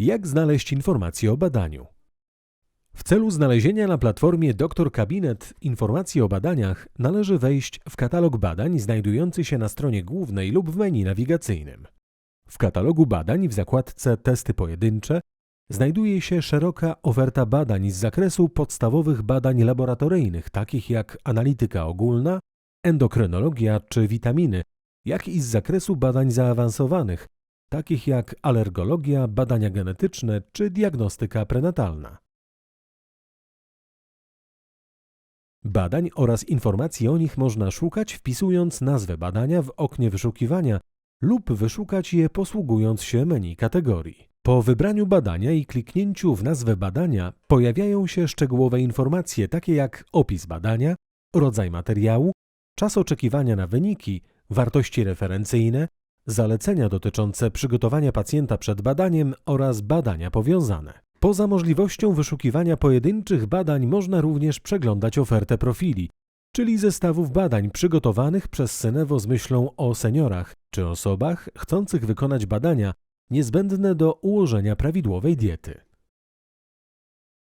Jak znaleźć informacje o badaniu? W celu znalezienia na platformie Doktor Kabinet informacji o badaniach należy wejść w katalog badań znajdujący się na stronie głównej lub w menu nawigacyjnym. W katalogu badań w zakładce Testy pojedyncze znajduje się szeroka oferta badań z zakresu podstawowych badań laboratoryjnych, takich jak analityka ogólna, endokrynologia czy witaminy, jak i z zakresu badań zaawansowanych, takich jak alergologia, badania genetyczne czy diagnostyka prenatalna. Badań oraz informacji o nich można szukać wpisując nazwę badania w oknie wyszukiwania lub wyszukać je posługując się menu kategorii. Po wybraniu badania i kliknięciu w nazwę badania pojawiają się szczegółowe informacje takie jak opis badania, rodzaj materiału, czas oczekiwania na wyniki, wartości referencyjne, zalecenia dotyczące przygotowania pacjenta przed badaniem oraz badania powiązane. Poza możliwością wyszukiwania pojedynczych badań można również przeglądać ofertę profili, czyli zestawów badań przygotowanych przez Senewo z myślą o seniorach czy osobach chcących wykonać badania niezbędne do ułożenia prawidłowej diety.